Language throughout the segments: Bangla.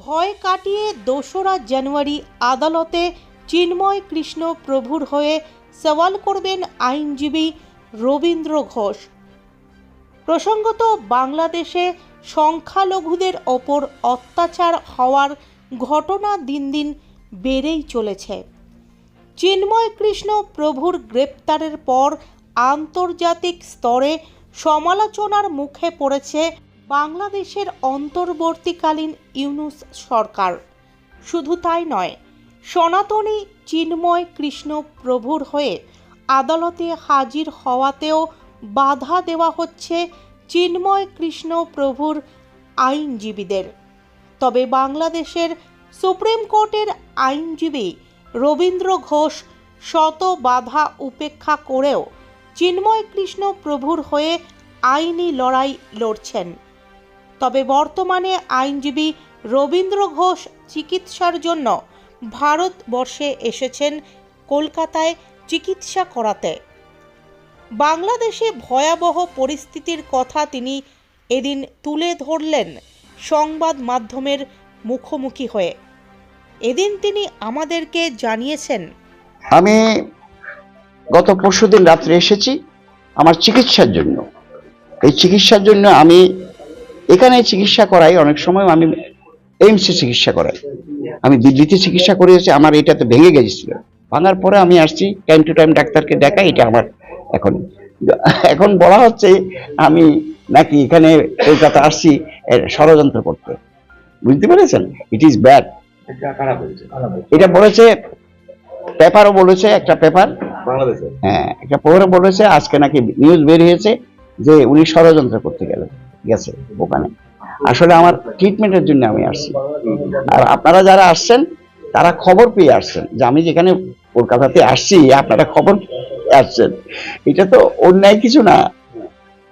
ভয় কাটিয়ে দোসরা জানুয়ারি আদালতে চিন্ময় কৃষ্ণ প্রভুর হয়ে সওয়াল করবেন আইনজীবী রবীন্দ্র ঘোষ। প্রসঙ্গত, বাংলাদেশে সংখ্যালঘুদের ওপর অত্যাচার হওয়ার ঘটনা দিন দিন বেড়েই চলেছে। চিন্ময় কৃষ্ণ প্রভুর গ্রেপ্তারের পর আন্তর্জাতিক স্তরে সমালোচনার মুখে পড়েছে বাংলাদেশের অন্তর্বর্তীকালীন ইউনুস সরকার। শুধু তাই নয়, সনাতনী চিন্ময় কৃষ্ণ প্রভুর হয়ে আদালতে হাজির হওয়াতেও বাধা দেওয়া হচ্ছে চিন্ময় কৃষ্ণ প্রভুর আইনজীবীদের। তবে বাংলাদেশের সুপ্রিম কোর্টের আইনজীবী রবীন্দ্র ঘোষ শত বাধা উপেক্ষা করেও চিন্ময় কৃষ্ণ প্রভুর হয়ে আইনি লড়াই লড়ছেন। তবে বর্তমানে আইনজীবী রবীন্দ্র ঘোষ চিকিৎসার জন্য ভারতবর্ষে এসেছেন কলকাতায় চিকিৎসা করাতে। বাংলাদেশে ভয়াবহ পরিস্থিতির কথা তিনি এদিন তুলে ধরলেন সংবাদ মাধ্যমের মুখোমুখি হয়ে। এদিন তিনি আমাদেরকে জানিয়েছেন, আমি গত পরশুদিন রাত্রে এসেছি আমার চিকিৎসার জন্য। এই চিকিৎসার জন্য আমি এখানে চিকিৎসা করাই অনেক সময় আমি এইমসে চিকিৎসা করাই। আমি দিল্লিতে চিকিৎসা করেছি আমার এটাতে ভেঙে গেছিল। ভাঙার পরে আমি আসছি টাইম টু টাইম ডাক্তারকে দেখাই এটা আমার এখন। এখন বলা হচ্ছে আমি নাকি এখানে কলকাতা আসছি ষড়যন্ত্র করতে। বুঝতে পেরেছেন? ইট ইজ ব্যাড এটা বলেছে পেপারও বলেছে একটা পেপার। হ্যাঁ একটা পেপারও বলেছে আজকে নাকি নিউজ বের হয়েছে যে উনি ষড়যন্ত্র করতে গেলেন। গেছে ওখানে আসলে আমার ট্রিটমেন্টের জন্য আমি আসছি। আর আপনারা যারা আসছেন, তারা খবর পেয়ে আসছেন যে আমি যেখানে কলকাতাতে আসছি, আপনারা খবর আসছেন। এটা তো অন্যায় কিছু না।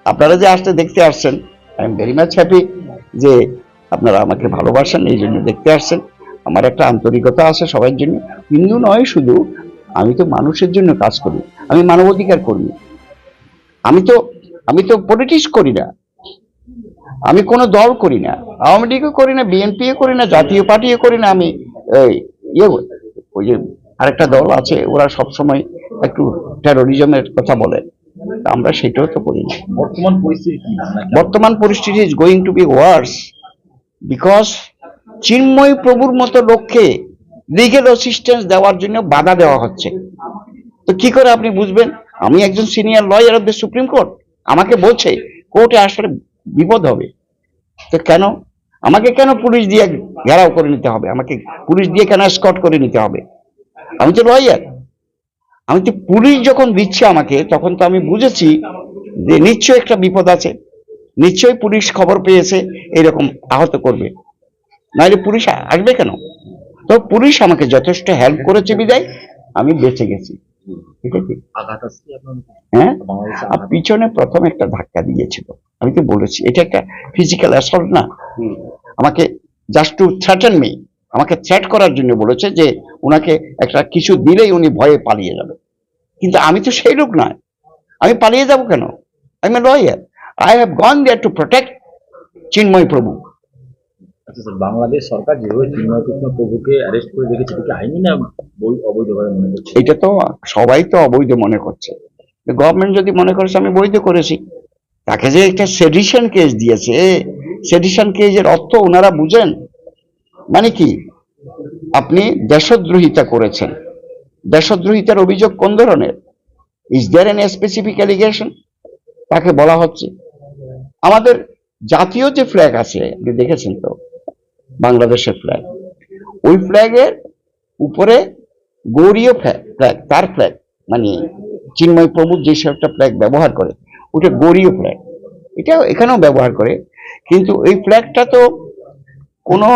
আপনারা যে আসতে দেখতে আসছেন I am very much happy যে আপনারা আমাকে ভালোবাসেন, এই জন্য দেখতে আসছেন। আমার একটা আন্তরিকতা আছে সবার জন্য। হিন্দু নয় শুধু, আমি তো মানুষের জন্য কাজ করি। আমি মানবাধিকার কর্মী। আমি তো আমি তো পলিটিক্স করি না। আমি কোনো দল করি না আওয়ামী লীগও করি না বিএনপিও করি না জাতীয় পার্টিও করি না আমি ইয়ে ওই যে আরেকটা দল আছে ওরা সবসময় একটু টেরোরিজমের কথা বলে আমরা সেটাও তো করি না। বর্তমান পরিস্থিতি বর্তমান পরিস্থিতি is going to be worse because Chinmoy প্রভুর মতো লোককে লিগেল অ্যাসিস্ট্যান্স দেওয়ার জন্য বাধা দেওয়া হচ্ছে। তো কি করে আপনি বুঝবেন? আমি একজন senior lawyer of the Supreme Court আমাকে বলছে কোর্টে আসলে বিপদ হবে। তো কেন? আমাকে কেন পুলিশ দিয়ে ঘেরাও করে নিতে হবে? আমাকে পুলিশ দিয়ে কেন স্কট করে নিতে হবে? আমি তো লয়ার আমি তো পুলিশ যখন দিচ্ছে আমাকে, তখন তো আমি বুঝেছি যে নিশ্চয়ই একটা বিপদ আছে। নিশ্চয়ই পুলিশ খবর পেয়েছে, এরকম আহত করবে। নাহলে পুলিশ আসবে কেন? তো পুলিশ আমাকে যথেষ্ট হেল্প করেছে বিদায়, আমি বেঁচে গেছি। ঠিক হ্যাঁ? পিছনে প্রথম একটা ধাক্কা দিয়েছিল। আমি তো বলেছি এটা একটা ফিজিক্যাল অ্যাসল্ট না। আমাকে জাস্ট টু থ্রেটেন মি আমাকে করার জন্য বলেছে যে ওনাকে একটা কিছু দিলেই উনি ভয়ে পালিয়ে যাবে। কিন্তু আমি তো সেই লোক নয়। আমি পালিয়ে যাব কেন? I am lawyer I have gone there to protect Chinmoy Prabhu Bangladesh সরকার যেভাবে চিন্ময় কৃষ্ণ প্রভুকে অ্যারেস্ট করে রেখেছে আইনি না এটা তো সবাই তো অবৈধ মনে করছে। গভর্নমেন্ট যদি মনে করেছে আমি বৈধ করেছি, তাকে যে একটা সেডিশন কেস দিয়েছে সেডিশন কেসের অর্থ ওনারা বুঝেন? মানে কি? আপনি দেশদ্রোহিতা করেছেন। দেশদ্রোহিতার অভিযোগ কোন ধরনের? Is there an specific allegation তাকে বলা হচ্ছে। আমাদের জাতীয় যে ফ্ল্যাগ আছে, আপনি দেখেছেন তো? বাংলাদেশের ফ্ল্যাগ ওই ফ্ল্যাগের উপরে গৌরীয় ফ্ল্যাগ তার ফ্ল্যাগ মানে চিন্ময় প্রভু যে একটা ফ্ল্যাগ ব্যবহার করে, ওটা গৌরীয় ফ্ল্যাগ এটা এখানেও ব্যবহার করে। কিন্তু এই ফ্ল্যাগটা তো কোনো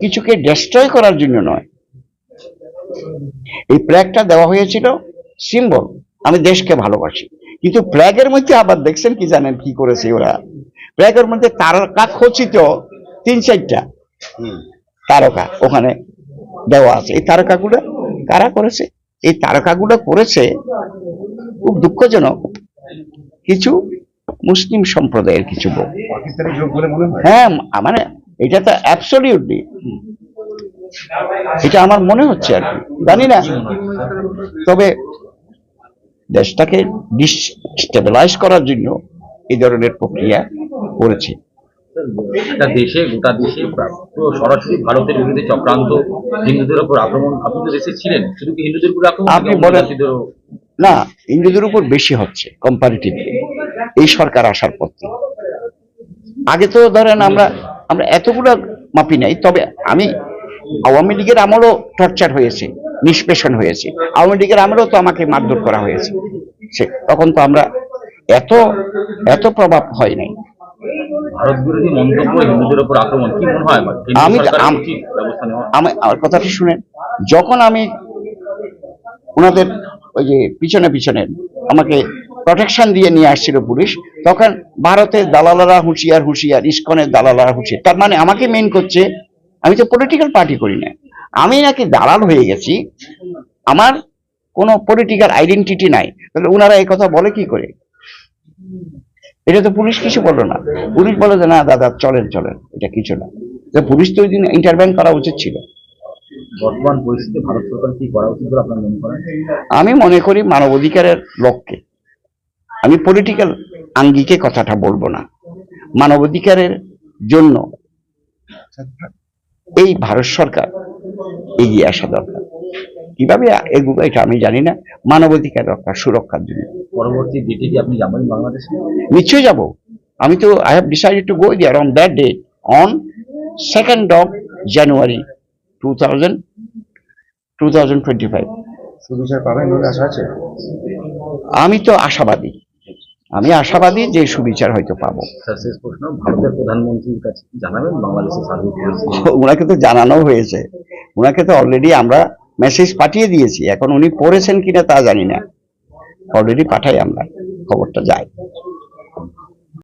কিছুকে ডেস্ট্রয় করার জন্য নয়। এই ফ্ল্যাগটা দেওয়া হয়েছিল সিম্বল আমি দেশকে ভালোবাসি। কিন্তু ফ্ল্যাগের মধ্যে আবার দেখছেন কি জানেন কি করেছে ওরা? ফ্ল্যাগের মধ্যে তারকা খচিত তিন চারটা তারকা ওখানে দেওয়া আছে। এই তারকাগুলো কারা করেছে? এই তারকাগুলো করেছে খুব দুঃখজনক। কিছু মুসলিম সম্প্রদায়ের কিছু লোক। মনে হয়? মানে এটা তো অ্যাবসলিউটলি এটা আমার মনে হচ্ছে আর কি। জানি না? তবে দেশটাকে ডিস্টেবিলাইজ করার জন্য এই ধরনের প্রক্রিয়া করেছে। একটা দেশে গোটা দেশে পুরো সরাসরি ভারতের বিরুদ্ধে চক্রান্ত হিন্দুদের উপর আক্রমণ আপনি তো দেশে ছিলেন। শুধু কি হিন্দুদের উপর আক্রমণ আপনি বলেন- না ইংরেজদের উপর বেশি হচ্ছে কম্পারিটিভলি এই সরকার আসার পর আগে তো ধরেন আমরা আমরা এতগুলো মাপি নাই তবে আমি আওয়ামী লীগের আমলও টর্চার হয়েছে নিষ্পেষণ হয়েছে। আওয়ামী লীগের আমলেও তো আমাকে মারধর করা হয়েছে। সে তখন তো আমরা এত এত প্রভাব হয় নাই। ভারত বিরোধী মন্তব্য হিন্দুদের উপর আক্রমণ কি মনে হয়? আমি- আমি আমার কথাটা শুনেন যখন আমি ওনাদের ওই যে পিছনে পিছনে আমাকে প্রোটেকশন দিয়ে নিয়ে আসছিল পুলিশ তখন ভারতের দালালারা হুঁশিয়ার হুঁশিয়ার ইস্কনের দালালারা হুঁশিয়ার তার মানে আমাকে মেন করছে আমি তো পলিটিক্যাল পার্টি করি না। আমি নাকি দালাল হয়ে গেছি আমার কোনো পলিটিক্যাল আইডেন্টিটি নাই। তাহলে ওনারা এই কথা বলে কি করে? এটা তো পুলিশ কিছু বলল না। পুলিশ বলে যে না দাদা চলেন চলেন এটা কিছু না। পুলিশ তো ওই দিন ইন্টারভেন করা উচিত ছিল। বর্তমান পরিস্থিতি ভারত সরকার কি করা উচিত বলে আপনার মনে করেন? আমি মনে করি মানবাধিকারের লক্ষ্যে। আমি পলিটিক্যাল আঙ্গিকে কথাটা বলব না। মানবাধিকারের জন্য এই ভারত সরকার এগিয়ে আসা দরকার। কীভাবে এগুলো এটা আমি জানি না। মানবাধিকার রক্ষা সুরক্ষার জন্য। পরবর্তী ডেটে কি আপনি যাবেন বাংলাদেশে? নিশ্চয়ই যাব। আমি তো I have decided to go there on that day on second of January two thousand two thousand twenty five সুবিচার পাবেন বলে আশা আছে? আমি তো আশাবাদী। আমি আশাবাদী যে সুবিচার হয়তো পাবো। ভারতের প্রধানমন্ত্রীর কাছে জানাবেন ওনাকে তো জানানো হয়েছে। ওনাকে তো অলরেডি আমরা মেসেজ পাঠিয়ে দিয়েছি। এখন উনি পড়েছেন কিনা তা জানি না। অলরেডি পাঠাই আমরা খবরটা যায়।